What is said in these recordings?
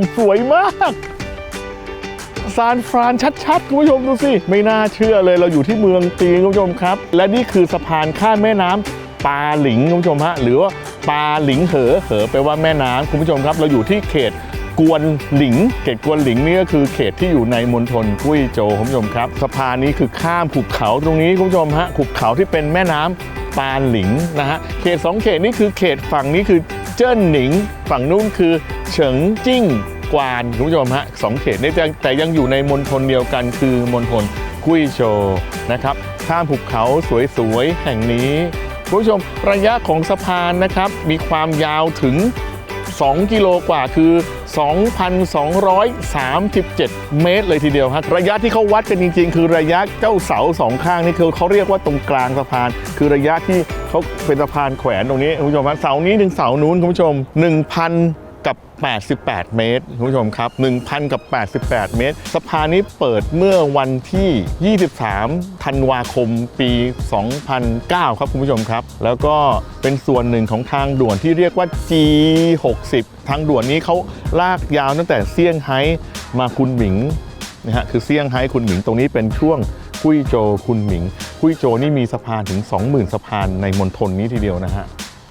มสวยมากซานฟรานชัดๆคุณผู้ชมดูสิ ไม่น่าเชื่อเลยเราอยู่ที่เมืองจีนคุณผู้ชมครับ และนี่คือสะพานข้ามแม่น้ำปาหลิงคุณผู้ชมฮะหรือว่าปาหลิงเหอเหอแปลว่าแม่น้ำคุณผู้ชมครับ เราอยู่ที่เขตกวนหลิง เขตกวนหลิงนี่ก็คือเขตที่อยู่ในมณฑลกุ้ยโจวคุณผู้ชมครับสะพานนี้คือข้ามภูเขาตรงนี้คุณผู้ชมฮะภูเขาที่เป็นแม่น้ำปาหลิงนะฮะเขตสองเขตนี้คือเขตฝั่งนี้คือเจิ้นหนิง ฝั่งนู้นคือเฉิงจิ้ง กวานคุณผู้ชมฮะสองเขตนี้แต่แต่ยังอยู่ในมณฑลเดียวกันคือมณฑลกุ้ยโจวนะครับข้ามภูเขาสวยๆ แห่งนี้คุณผู้ชมระยะของสะพานนะครับ มีความยาวถึง 2 กิโลกว่าคือ 2,237 เมตรเลยทีเดียวครับระยะที่เขาวัดกันจริง ๆ คือระยะเจ้าเสาสองข้างนี่คือเขาเรียกว่าตรงกลางสะพาน คือระยะที่เขาเป็นสะพานแขวนตรงนี้คุณผู้ชมเสานี้ถึงเสานู้นคุณผู้ชม1,000 กับ 88 เมตรคุณผู้ชมครับ 1,000 กับ 88 เมตร สะพานนี้เปิดเมื่อวันที่ 23 ธันวาคม ปี 2009 ครับคุณผู้ชมครับ แล้วก็เป็นส่วนหนึ่งของทางด่วนที่เรียกว่า G60 ทางด่วนนี้เขาลากยาวตั้งแต่เซี่ยงไฮ้มาคุนหมิงนะฮะคือเซี่ยงไฮ้คุนหมิงตรงนี้เป็นช่วงกุยโจคุนหมิง กุยโจนี่มีสะพานถึง 20,000 สะพานในมณฑลนี้ทีเดียวนะฮะ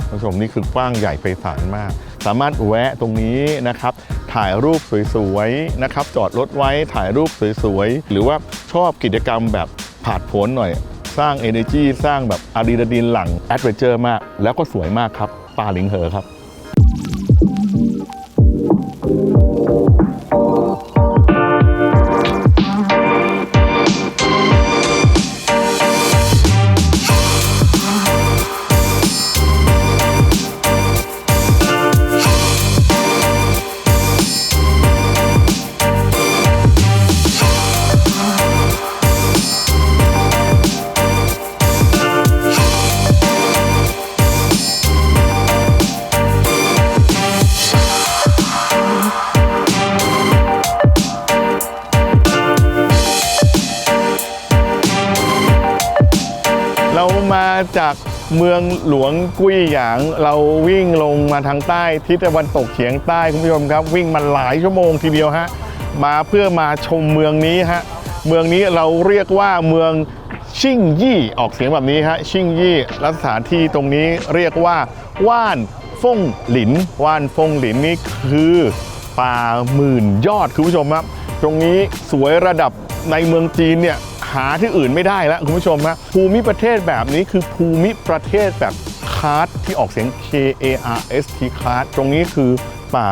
คุณผู้ชมนี่คือกว้างใหญ่ไพศาลมาก สามารถแวะตรงนี้นะครับ ถ่ายรูปสวยๆนะครับ จอดรถไว้ถ่ายรูปสวยๆ หรือว่าชอบกิจกรรมแบบผาดโผนหน่อย สร้าง Energy สร้างแบบอะดรีนาลีนหลังแอดเวนเจอร์มาก แล้วก็สวยมากครับป่าหลิงเหอครับ จากเมืองหลวงกุ้ยหยาง เราวิ่งลงมาทางใต้ทิศตะวันตกเฉียงใต้คุณผู้ชมครับ วิ่งมาหลายชั่วโมงทีเดียวฮะมาเพื่อมาชมเมืองนี้ฮะเมืองนี้เราเรียกว่าเมืองชิ่งยี่ออกเสียงแบบนี้ฮะชิ่งยี่และสถานที่ตรงนี้เรียกว่าว่านฟงหลินว่านฟงหลินนี่คือป่าหมื่นยอดคุณผู้ชมครับ ตรงนี้สวยระดับในเมืองจีนเนี่ย หาที่อื่นไม่ได้แล้วคุณผู้ชมฮะภูมิประเทศแบบนี้คือภูมิประเทศแบบคาร์ดที่ออกเสียง K A R S T คาร์ดตรงนี้คือป่า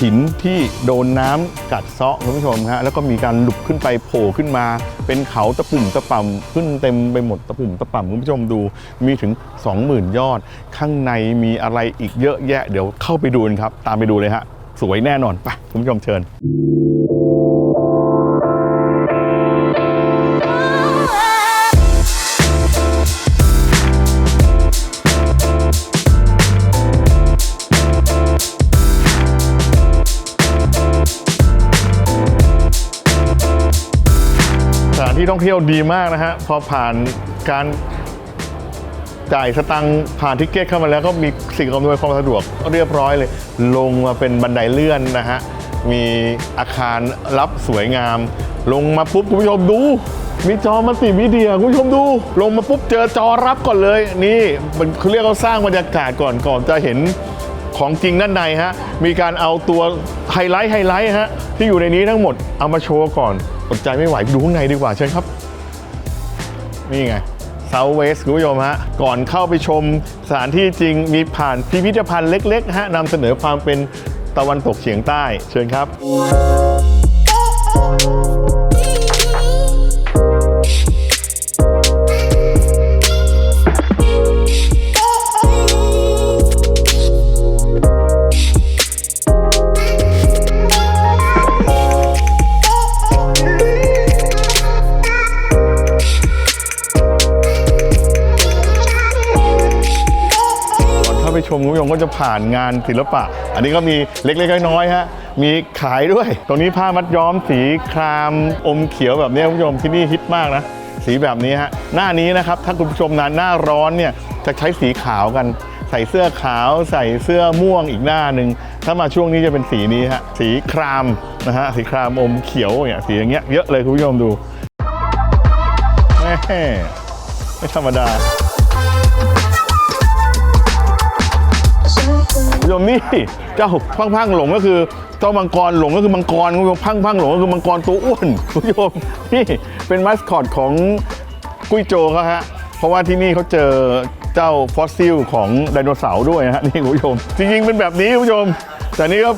หินที่โดนน้ำกัดเซาะคุณผู้ชมฮะแล้วก็มีการหลุดขึ้นไปโผล่ขึ้นมา เป็นเขาตะปุ่มตะป่ำขึ้นเต็มไปหมดตะปุ่มตะป่ำคุณผู้ชมดูมีถึง 20,000 ยอด ข้างในมีอะไรอีกเยอะแยะ เดี๋ยวเข้าไปดูนครับ ตามไปดูเลยฮะ สวยแน่นอนไปคุณผู้ชมเชิญ ที่ท่องเที่ยวดีมากนะฮะ พอผ่านการจ่ายสตังค์ผ่านทิกเก็ตเข้ามาแล้วก็มีสิ่งอำนวยความสะดวกเรียบร้อยเลย ลงมาเป็นบันไดเลื่อนนะฮะ มีอาคารรับสวยงาม ลงมาปุ๊บคุณผู้ชมดู มีจอมัลติมีเดียคุณผู้ชมดู ลงมาปุ๊บเจอจอรับก่อนเลย นี่มันเขาเรียกเขาสร้างบรรยากาศก่อนก่อนจะเห็นของจริงด้านในฮะ มีการเอาตัวไฮไลท์ไฮไลท์ฮะที่อยู่ในนี้ทั้งหมดเอามาโชว์ก่อน อดใจไม่ไหวดูข้างในดีกว่าเชิญครับ นี่ไงเซาเวสคุณผู้ชมฮะ ก่อนเข้าไปชมสถานที่จริงมีผ่านพิพิธภัณฑ์เล็กๆฮะนำเสนอความเป็นตะวันตกเฉียงใต้ เชิญครับ ชมคุณผู้ชมก็จะผ่านงานศิลปะ อันนี้ก็มีเล็กๆน้อยๆฮะมีขายด้วย ตรงนี้ผ้ามัดย้อมสีครามอมเขียวแบบนี้คุณผู้ชมที่นี่ฮิตมากนะสีแบบนี้ฮะหน้านี้นะครับถ้าคุณผู้ชมนานหน้าร้อนเนี่ยจะใช้สีขาวกัน ใส่เสื้อขาว ใส่เสื้อม่วงอีกหน้าหนึ่งถ้ามาช่วงนี้จะเป็นสีนี้ฮะสีครามนะฮะสีครามอมเขียวเนี่ยสีอย่างเงี้ยเยอะเลยคุณผู้ชมดูไม่ธรรมดา คุณผู้ชมนี่เจ้าพังพังหลงก็คือเจ้ามังกรหลงก็คือมังกรคุณผู้ชมพังพังหลงก็คือมังกรตัวอ้วนคุณผู้ชมนี่เป็นมัสคอตของกุ้ยโจเขาฮะเพราะว่าที่นี่เขาเจอเจ้าฟอสซิลของไดโนเสาร์ด้วยฮะนี่คุณผู้ชมจริงๆเป็นแบบนี้คุณผู้ชม แต่นี่ก็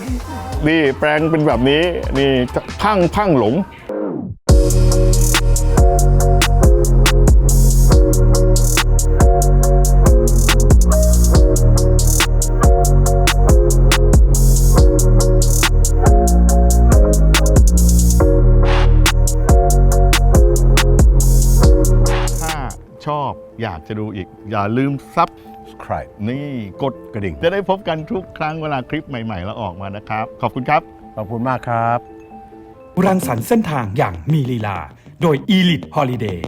นี่แปลงเป็นแบบนี้นี่พังพังหลง ชอบ อยากจะดูอีก อย่าลืมซับใครนี่กดกระดิ่ง จะได้พบกันทุกครั้งเวลาคลิปใหม่ๆแล้วออกมานะครับ ขอบคุณครับ ขอบคุณมากครับ รังสรรค์เส้นทางอย่างมีลีลา โดย Elite Holiday